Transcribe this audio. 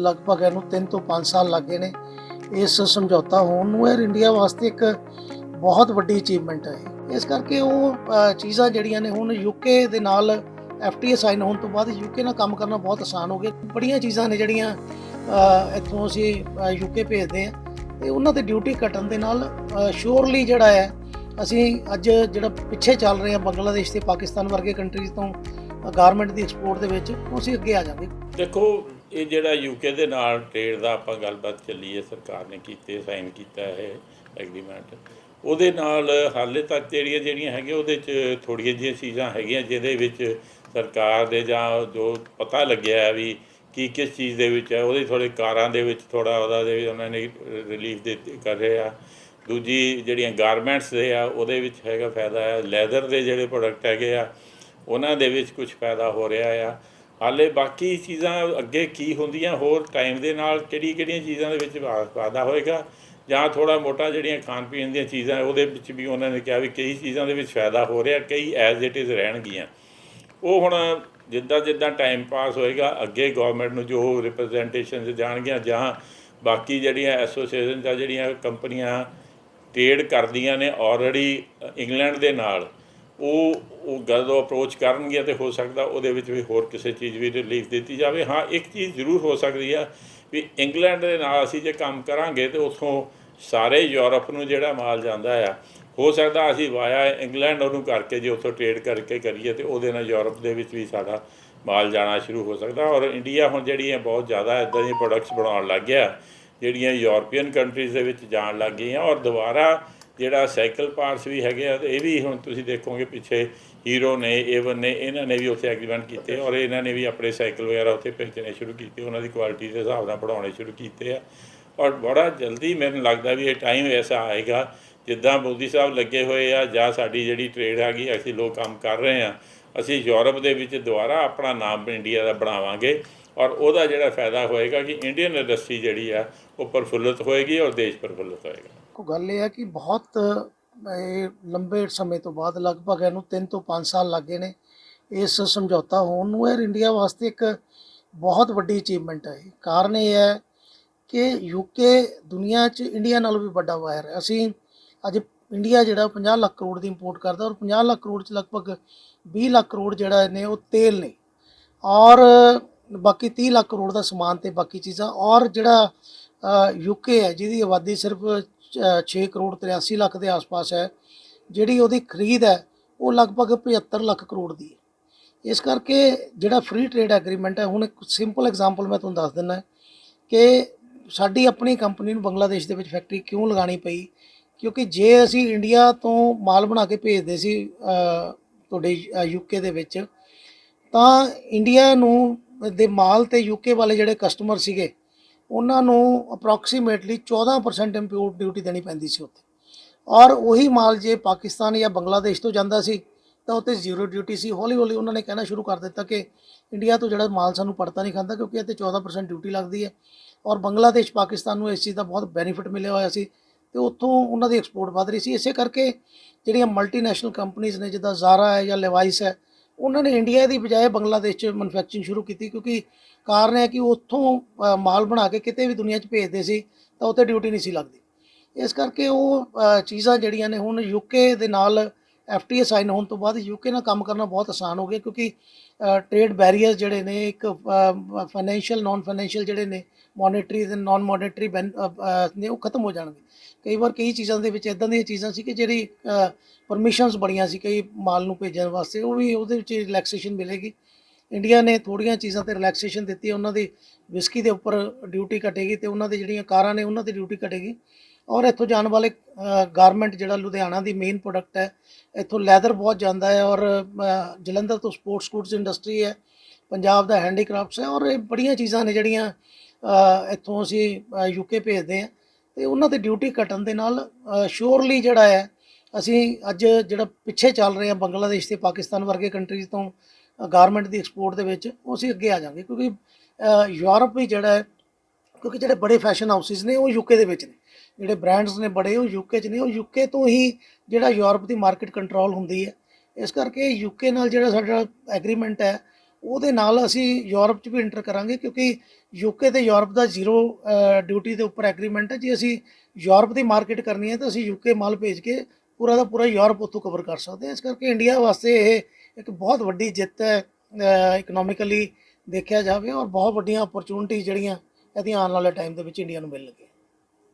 ਲਗਭਗ ਇਹਨੂੰ 3 ਤੋਂ 5 ਸਾਲ ਲੱਗੇ ਨੇ। ਇਸ ਸਮਝੌਤਾ ਹੋਣ ਨੂੰ 에ਅਰ ਇੰਡੀਆ ਵਾਸਤੇ ਇੱਕ ਬਹੁਤ ਵੱਡੀ ਅਚੀਵਮੈਂਟ ਹੈ ਇਸ ਕਰਕੇ ਉਹ ਚੀਜ਼ਾਂ ਜਿਹੜੀਆਂ ਨੇ ਹੁਣ ਯੂਕੇ ਦੇ ਨਾਲ ਐਫਟੀਏ ਸਾਈਨ ਹੋਣ ਤੋਂ ਬਾਅਦ ਯੂਕੇ ਨਾਲ ਕੰਮ ਕਰਨਾ ਬਹੁਤ ਆਸਾਨ ਹੋ ਗਿਆ। ਬੜੀਆਂ ਚੀਜ਼ਾਂ ਨੇ ਜਿਹੜੀਆਂ ਇੱਥੋਂ ਅਸੀਂ ਯੂਕੇ ਭੇਜਦੇ ਆ ਤੇ ਉਹਨਾਂ ਤੇ ਡਿਊਟੀ ਘਟਣ ਦੇ ਨਾਲ ਸ਼ੋਰਲੀ ਜਿਹੜਾ ਹੈ, ਅਸੀਂ ਅੱਜ ਜਿਹੜਾ ਪਿੱਛੇ ਚੱਲ ਰਹੇ ਆ ਬੰਗਲਾਦੇਸ਼ ਤੇ ਪਾਕਿਸਤਾਨ ਵਰਗੇ ਕੰਟਰੀਜ਼ ਤੋਂ ਗਾਰਮੈਂਟ ਦੀ ਐਕਸਪੋਰਟ ਦੇ ਵਿੱਚ, ਉਹ ਅਸੀਂ ਅੱਗੇ ਆ ਜਾਵਾਂਗੇ। ਦੇਖੋ ਇਹ ਜਿਹੜਾ ਯੂਕੇ ਦੇ ਨਾਲ ਟ੍ਰੇਡ ਦਾ ਆਪਾਂ ਗੱਲਬਾਤ ਚੱਲੀ ਹੈ, ਸਰਕਾਰ ਨੇ ਕੀਤੇ ਸਾਈਨ ਕੀਤਾ ਹੈ ਐਗਰੀਮੈਂਟ ਉਹਦੇ ਨਾਲ ਹਾਲੇ ਤੱਕ ਜਿਹੜੀਆਂ ਜਿਹੜੀਆਂ ਹੈਗੀਆਂ, ਉਹਦੇ 'ਚ ਥੋੜੀਆਂ ਜਿਹੀਆਂ ਚੀਜ਼ਾਂ ਹੈਗੀਆਂ, ਜਿਹਦੇ ਵਿੱਚ ਸਰਕਾਰ ਦੇ ਜਾਂ ਜੋ ਪਤਾ ਲੱਗਿਆ ਵੀ ਕੀ ਕਿਸ ਚੀਜ਼ ਦੇ ਵਿੱਚ ਹੈ, ਉਹਦੇ ਥੋੜੇ ਕਾਰਾਂ ਦੇ ਵਿੱਚ ਥੋੜਾ ਉਹਦਾ ਦੇ ਉਹਨਾਂ ਨੇ ਰਿਲੀਫ ਦੇ ਕਰ ਰਹੇ ਆ। ਦੂਜੀ ਜਿਹੜੀਆਂ ਗਾਰਮੈਂਟਸ ਦੇ ਆ, ਉਹਦੇ ਵਿੱਚ ਹੈਗਾ ਫਾਇਦਾ ਹੈ। ਲੈਦਰ ਦੇ ਜਿਹੜੇ ਪ੍ਰੋਡਕਟ ਹੈਗੇ ਆ, ਉਹਨਾਂ ਦੇ ਵਿੱਚ ਕੁਝ ਫਾਇਦਾ ਹੋ ਰਿਹਾ ਆ। ਹਾਲੇ ਬਾਕੀ ਚੀਜ਼ਾਂ ਅੱਗੇ ਕੀ ਹੁੰਦੀਆਂ, ਹੋਰ ਟਾਈਮ ਦੇ ਨਾਲ ਕਿਹੜੀ ਕਿਹੜੀਆਂ ਚੀਜ਼ਾਂ ਦੇ ਵਿੱਚ ਵਾ- ਵਾਧਾ ਹੋਏਗਾ, ਜਾਂ ਥੋੜਾ ਮੋਟਾ ਜਿਹੜੀਆਂ ਖਾਣ ਪੀਣ ਦੀਆਂ ਚੀਜ਼ਾਂ, ਉਹਦੇ ਵਿੱਚ ਵੀ ਉਹਨਾਂ ਨੇ ਕਿਹਾ ਵੀ ਕਈ ਚੀਜ਼ਾਂ ਦੇ ਵਿੱਚ ਫਾਇਦਾ ਹੋ ਰਿਹਾ, ਕਈ ਐਜ਼ ਇਟ ਇਜ਼ ਰਹਿਣਗੀਆਂ। ਉਹ ਹੁਣ ਜਿੱਦਾਂ ਜਿੱਦਾਂ ਟਾਈਮ ਪਾਸ ਹੋਏਗਾ, ਅੱਗੇ ਗਵਰਨਮੈਂਟ ਨੂੰ ਜੋ ਰਿਪਰੈਜ਼ੈਂਟੇਸ਼ਨ ਜਾਣਗੀਆਂ, ਜਾਂ ਬਾਕੀ ਜਿਹੜੀਆਂ ਐਸੋਸੀਏਸ਼ਨ ਜਾਂ ਜਿਹੜੀਆਂ ਕੰਪਨੀਆਂ ਟ੍ਰੇਡ ਕਰਦੀਆਂ ਨੇ ਆਲਰੇਡੀ ਇੰਗਲੈਂਡ ਦੇ ਨਾਲ ਉਹ ਉਹ ਜਦੋਂ ਅਪਰੋਚ ਕਰਨਗੇ ਤੇ ਹੋ ਸਕਦਾ ਉਹਦੇ ਵਿੱਚ ਵੀ ਹੋਰ ਕਿਸੇ ਚੀਜ਼ ਵੀ ਰਿਲੀਫ ਦਿੱਤੀ ਜਾਵੇ। ਹਾਂ, ਇੱਕ ਚੀਜ਼ ਜ਼ਰੂਰ ਹੋ ਸਕਦੀ ਆ ਵੀ ਇੰਗਲੈਂਡ ਦੇ ਨਾਲ ਅਸੀਂ ਜੇ ਕੰਮ ਕਰਾਂਗੇ ਤੇ ਉਥੋਂ ਸਾਰੇ ਯੂਰਪ ਨੂੰ ਜਿਹੜਾ ਮਾਲ ਜਾਂਦਾ ਆ, ਹੋ ਸਕਦਾ ਅਸੀਂ ਵਾਇਆ ਇੰਗਲੈਂਡ ਉਹਨੂੰ ਕਰਕੇ ਜੇ ਉੱਥੋਂ ਟ੍ਰੇਡ ਕਰਕੇ ਕਰੀਏ ਤੇ ਉਹਦੇ ਨਾਲ ਯੂਰਪ ਦੇ ਵਿੱਚ ਵੀ ਸਾਡਾ ਮਾਲ ਜਾਣਾ ਸ਼ੁਰੂ ਹੋ ਸਕਦਾ। ਔਰ ਇੰਡੀਆ ਹੁਣ ਜਿਹੜੀ ਹੈ ਬਹੁਤ ਜ਼ਿਆਦਾ ਇਦਾਂ ਦੀਆਂ ਪ੍ਰੋਡਕਟਸ ਬਣਾਉਣ ਲੱਗ ਗਿਆ, ਜਿਹੜੀਆਂ ਯੂਰਪੀਅਨ ਕੰਟਰੀਜ਼ ਦੇ ਵਿੱਚ ਜਾਣ ਲੱਗ ਗਈਆਂ ਔਰ ਦੁਬਾਰਾ ਜਿਹੜਾ ਸਾਈਕਲ ਪਾਰਟਸ ਵੀ ਹੈਗੇ ਆ ਤੇ ਇਹ ਵੀ ਹੁਣ ਤੁਸੀਂ ਦੇਖੋਗੇ ਪਿੱਛੇ ਹੀਰੋ ਨੇ, ਏਵਨ ਨੇ, ਇਹਨਾਂ ਨੇ ਵੀ ਉੱਥੇ ਐਗਰੀਮੈਂਟ ਕੀਤੇ ਔਰ ਇਹਨਾਂ ਨੇ ਵੀ ਆਪਣੇ ਸਾਈਕਲ ਵਗੈਰਾ ਉੱਥੇ ਭੇਜਣੇ ਸ਼ੁਰੂ ਕੀਤੇ, ਉਹਨਾਂ ਦੀ ਕੁਆਲਿਟੀ ਦੇ ਹਿਸਾਬ ਨਾਲ ਬਣਾਉਣੇ ਸ਼ੁਰੂ ਕੀਤੇ ਆ। ਔਰ ਬੜਾ ਜਲਦੀ ਮੈਨੂੰ ਲੱਗਦਾ ਵੀ ਇਹ ਟਾਈਮ ਐਸਾ ਆਏਗਾ, ਜਿੱਦਾਂ ਮੋਦੀ ਸਾਹਿਬ ਲੱਗੇ ਹੋਏ ਆ ਜਾਂ ਸਾਡੀ ਜਿਹੜੀ ਟ੍ਰੇਡ ਹੈਗੀ, ਅਸੀਂ ਲੋਕ ਕੰਮ ਕਰ ਰਹੇ ਆ, ਅਸੀਂ ਯੂਰਪ ਦੇ ਵਿੱਚ ਦੁਬਾਰਾ ਆਪਣਾ ਨਾਮ ਇੰਡੀਆ ਦਾ ਬਣਾਵਾਂਗੇ ਔਰ ਉਹਦਾ ਜਿਹੜਾ ਫਾਇਦਾ ਹੋਏਗਾ ਕਿ ਇੰਡੀਅਨ ਇੰਡਸਟਰੀ ਜਿਹੜੀ ਆ, ਉਹ ਪ੍ਰਫੁੱਲਤ ਹੋਏਗੀ ਔਰ ਦੇਸ਼ ਪ੍ਰਫੁੱਲਤ ਹੋਏਗਾ। ਕੋ ਗੱਲ ਇਹ ਹੈ ਕਿ ਬਹੁਤ, ਇਹ ਲੰਬੇ ਸਮੇਂ ਤੋਂ ਬਾਅਦ ਲਗਭਗ ਇਹਨੂੰ 3 ਤੋਂ 5 ਸਾਲ ਲੱਗੇ ਨੇ। ਇਸ ਸਮਝੌਤਾ ਹੋਣ ਨੂੰ 에ਅਰ ਇੰਡੀਆ ਵਾਸਤੇ ਇੱਕ ਬਹੁਤ ਵੱਡੀ ਅਚੀਵਮੈਂਟ ਹੈ। ਕਾਰਨ ਇਹ ਹੈ ਕਿ ਯੂਕੇ ਦੁਨੀਆ 'ਚ ਇੰਡੀਆ ਨਾਲੋਂ ਵੀ ਵੱਡਾ ਵਾਇਰ ਹੈ। ਅਸੀਂ ਅੱਜ ਇੰਡੀਆ ਜਿਹੜਾ 50 ਲੱਖ ਕਰੋੜ ਦੀ ਇੰਪੋਰਟ ਕਰਦਾ ਔਰ 50 ਲੱਖ ਕਰੋੜ 'ਚ ਲਗਭਗ 20 ਲੱਖ ਕਰੋੜ ਜਿਹੜਾ ਨੇ ਉਹ ਤੇਲ ਨੇ ਔਰ ਬਾਕੀ 30 ਲੱਖ ਕਰੋੜ ਦਾ ਸਮਾਨ ਤੇ ਬਾਕੀ ਚੀਜ਼ਾਂ ਔਰ ਜਿਹੜਾ ਯੂਕੇ ਹੈ ਜਿਹਦੀ ਆਬਾਦੀ ਸਿਰਫ 6 ਕਰੋੜ 83 ਲੱਖ ਦੇ ਆਸ-ਪਾਸ ਹੈ। ਜਿਹੜੀ ਉਹਦੀ ਖਰੀਦ ਹੈ ਉਹ ਲਗਭਗ 75 ਲੱਖ ਕਰੋੜ ਦੀ ਹੈ। ਇਸ ਕਰਕੇ ਜਿਹੜਾ ਫ੍ਰੀ ਟ੍ਰੇਡ ਐਗਰੀਮੈਂਟ ਹੈ ਹੁਣ ਇੱਕ ਸਿੰਪਲ ਐਗਜ਼ਾਮਪਲ ਮੈਂ ਤੁਹਾਨੂੰ ਦੱਸ ਦਿੰਦਾ ਕਿ ਸਾਡੀ ਆਪਣੀ ਕੰਪਨੀ ਨੂੰ ਬੰਗਲਾਦੇਸ਼ ਦੇ ਵਿੱਚ ਫੈਕਟਰੀ ਕਿਉਂ ਲਗਾਣੀ ਪਈ? ਕਿਉਂਕਿ ਜੇ ਅਸੀਂ ਇੰਡੀਆ ਤੋਂ ਮਾਲ ਬਣਾ ਕੇ ਭੇਜਦੇ ਸੀ ਅ, ਤੁਹਾਡੇ ਯੂਕੇ ਦੇ ਵਿੱਚ ਤਾਂ ਇੰਡੀਆ ਨੂੰ ਦੇ ਮਾਲ ਤੇ ਯੂਕੇ ਵਾਲੇ ਜਿਹੜੇ ਕਸਟਮਰ ਸੀਗੇ ਉਹਨਾਂ ਨੂੰ ਅਪਰੋਕਸੀਮੇਟਲੀ 14% ਇੰਪੋਰਟ ਡਿਊਟੀ ਦੇਣੀ ਪੈਂਦੀ ਸੀ ਉੱਥੇ। ਔਰ ਉਹੀ ਮਾਲ ਜੇ ਪਾਕਿਸਤਾਨ ਜਾਂ ਬੰਗਲਾਦੇਸ਼ ਤੋਂ ਜਾਂਦਾ ਸੀ, ਤਾਂ ਉੱਤੇ ਜ਼ੀਰੋ ਡਿਊਟੀ ਸੀ। ਹੌਲੀ ਹੌਲੀ ਉਹਨਾਂ ਨੇ ਕਹਿਣਾ ਸ਼ੁਰੂ ਕਰ ਦਿੱਤਾ ਕਿ ਇੰਡੀਆ ਤੋਂ ਜਿਹੜਾ ਮਾਲ ਸਾਨੂੰ ਪੜਤਾ ਨਹੀਂ ਖਾਂਦਾ ਕਿਉਂਕਿ ਇੱਥੇ 14% ਡਿਊਟੀ ਲੱਗਦੀ ਹੈ। ਔਰ ਬੰਗਲਾਦੇਸ਼, ਪਾਕਿਸਤਾਨ ਨੂੰ ਇਸ ਚੀਜ਼ ਦਾ ਬਹੁਤ ਬੈਨੀਫਿਟ ਮਿਲਿਆ ਹੋਇਆ ਸੀ ਤੇ ਉੱਥੋਂ ਉਹਨਾਂ ਦੀ ਐਕਸਪੋਰਟ ਵਧ ਰਹੀ ਸੀ। ਇਸੇ ਕਰਕੇ ਜਿਹੜੀਆਂ ਮਲਟੀਨੈਸ਼ਨਲ ਕੰਪਨੀਆਂ ਨੇ, ਜਿੱਦਾਂ ਜ਼ਾਰਾ ਹੈ ਜਾਂ ਲੈਵਾਈਸ ਹੈ ਉਹਨਾਂ ਨੇ ਇੰਡੀਆ ਦੀ ਬਜਾਏ ਬੰਗਲਾਦੇਸ਼ 'ਚ ਮੈਨੂਫੈਕਚਰਿੰਗ ਸ਼ੁਰੂ ਕੀਤੀ ਕਿਉਂਕਿ ਕਾਰਨ ਹੈ ਕਿ ਉੱਥੋਂ ਮਾਲ ਬਣਾ ਕੇ ਕਿਤੇ ਵੀ ਦੁਨੀਆ 'ਚ ਭੇਜਦੇ ਸੀ ਤਾਂ ਉੱਥੇ ਡਿਊਟੀ ਨਹੀਂ ਸੀ ਲੱਗਦੀ। ਇਸ ਕਰਕੇ ਉਹ ਚੀਜ਼ਾਂ ਜਿਹੜੀਆਂ ਨੇ ਹੁਣ ਯੂਕੇ ਦੇ ਨਾਲ ਐਫਟੀਏ ਸਾਈਨ ਹੋਣ ਤੋਂ ਬਾਅਦ ਯੂਕੇ ਨਾਲ ਕੰਮ ਕਰਨਾ ਬਹੁਤ ਆਸਾਨ ਹੋ ਗਿਆ ਕਿਉਂਕਿ ਟ੍ਰੇਡ ਬੈਰੀਅਰਸ ਜਿਹੜੇ ਨੇ, ਇੱਕ ਫਾਈਨੈਂਸ਼ੀਅਲ ਨਾਨ ਫਾਈਨੈਂਸ਼ੀਅਲ ਜਿਹੜੇ ਨੇ ਮੋਨੇਟਰੀ ਤੇ ਨਾਨ ਮੋਨੇਟਰੀ ਨੇ ਉਹ ਖਤਮ ਹੋ ਜਾਣਗੇ। ਕਈ ਵਾਰ ਕਈ ਚੀਜ਼ਾਂ ਦੇ ਵਿੱਚ ਇਦਾਂ ਦੀਆਂ ਚੀਜ਼ਾਂ ਸੀ ਕਿ ਜਿਹੜੀ ਪਰਮਿਸ਼ਨਸ ਬੜੀਆਂ ਸੀ ਕਈ ਮਾਲ ਨੂੰ ਭੇਜਣ ਵਾਸਤੇ, ਉਹ ਵੀ ਉਹਦੇ ਵਿੱਚ ਰਿਲੈਕਸੇਸ਼ਨ ਮਿਲੇਗੀ। ਇੰਡੀਆ ਨੇ ਥੋੜੀਆਂ ਚੀਜ਼ਾਂ ਤੇ ਰਿਲੈਕਸੇਸ਼ਨ ਦਿੱਤੀ, ਉਹਨਾਂ ਦੀ ਵਿਸਕੀ ਦੇ ਉੱਪਰ ਡਿਊਟੀ ਘਟੇਗੀ ਤੇ ਉਹਨਾਂ ਦੀ ਜਿਹੜੀਆਂ ਕਾਰਾਂ ਨੇ, ਉਹਨਾਂ ਤੇ ਡਿਊਟੀ ਘਟੇਗੀ। ਔਰ ਇੱਥੋਂ ਜਾਣ ਵਾਲੇ ਗਾਰਮੈਂਟ ਜਿਹੜਾ ਲੁਧਿਆਣਾ ਦੀ ਮੇਨ ਪ੍ਰੋਡਕਟ ਹੈ, ਇੱਥੋਂ ਲੈਦਰ ਬਹੁਤ ਜਾਂਦਾ ਹੈ ਔਰ ਜਲੰਧਰ ਤੋਂ ਸਪੋਰਟਸ ਗੁੱਡਸ ਇੰਡਸਟਰੀ ਹੈ, ਪੰਜਾਬ ਦਾ ਹੈਂਡੀਕ੍ਰਾਫਟਸ ਹੈ ਔਰ ਇਹ ਬੜੀਆਂ ਚੀਜ਼ਾਂ ਨੇ ਜਿਹੜੀਆਂ ਇੱਥੋਂ ਅਸੀਂ ਯੂਕੇ ਭੇਜਦੇ ਹਾਂ। ਤੇ ਉਹਨਾਂ ਤੇ ਡਿਊਟੀ ਘਟਣ ਦੇ ਨਾਲ ਸ਼ੋਰਲੀ ਜਿਹੜਾ ਹੈ, ਅਸੀਂ ਅੱਜ ਜਿਹੜਾ ਪਿੱਛੇ ਚੱਲ ਰਹੇ ਹਾਂ ਬੰਗਲਾਦੇਸ਼ ਤੇ ਪਾਕਿਸਤਾਨ ਵਰਗੇ ਕੰਟਰੀਜ਼ ਤੋਂ ਗਾਰਮੈਂਟ ਦੀ ਐਕਸਪੋਰਟ ਦੇ ਵਿੱਚ, ਉਹ ਅਸੀਂ ਅੱਗੇ ਆ ਜਾਵਾਂਗੇ ਕਿਉਂਕਿ ਯੂਰਪ ਵੀ ਜਿਹੜਾ ਹੈ ਕਿਉਂਕਿ ਜਿਹੜੇ ਬੜੇ ਫੈਸ਼ਨ ਹਾਊਸਿਸ ਨੇ, ਉਹ ਯੂਕੇ ਦੇ ਵਿੱਚ ਨੇ। ਜਿਹੜੇ ਬ੍ਰਾਂਡਸ ਨੇ ਬੜੇ, ਉਹ ਯੂਕੇ 'ਚ ਨੇ। ਉਹ ਯੂਕੇ ਤੋਂ ਹੀ ਜਿਹੜਾ ਯੂਰਪ ਦੀ ਮਾਰਕੀਟ ਕੰਟਰੋਲ ਹੁੰਦੀ ਹੈ। ਇਸ ਕਰਕੇ ਯੂਕੇ ਨਾਲ ਜਿਹੜਾ ਸਾਡਾ ਐਗਰੀਮੈਂਟ ਹੈ, ਉਹਦੇ ਨਾਲ ਅਸੀਂ ਯੂਰਪ 'ਚ ਵੀ ਇੰਟਰ ਕਰਾਂਗੇ। ਕਿਉਂਕਿ ਯੂਕੇ ਤੇ ਯੂਰਪ ਦਾ ਜ਼ੀਰੋ ਡਿਊਟੀ ਦੇ ਉੱਪਰ ਐਗਰੀਮੈਂਟ ਹੈ। ਜੇ ਅਸੀਂ ਯੂਰਪ ਦੀ ਮਾਰਕੀਟ ਕਰਨੀ ਹੈ, ਤਾਂ ਅਸੀਂ ਯੂਕੇ ਮਾਲ ਭੇਜ ਕੇ ਪੂਰਾ ਦਾ ਪੂਰਾ ਯੂਰਪ ਉੱਥੋਂ ਕਵਰ ਕਰ ਸਕਦੇ ਹਾਂ। ਇਸ ਕਰਕੇ ਇੰਡੀਆ ਵਾਸਤੇ ਇਹ ਇੱਕ ਬਹੁਤ ਵੱਡੀ ਜਿੱਤ ਹੈ ਇਕਨੋਮਿਕਲੀ ਦੇਖਿਆ ਜਾਵੇ। ਔਰ ਬਹੁਤ ਵੱਡੀਆਂ ਓਪਰਚੁਨਿਟੀ ਜਿਹੜੀਆਂ ਇਹਦੀਆਂ ਆਉਣ ਵਾਲੇ ਟਾਈਮ ਦੇ ਵਿੱਚ ਇੰਡੀਆ ਨੂੰ ਮਿਲਣਗੇ।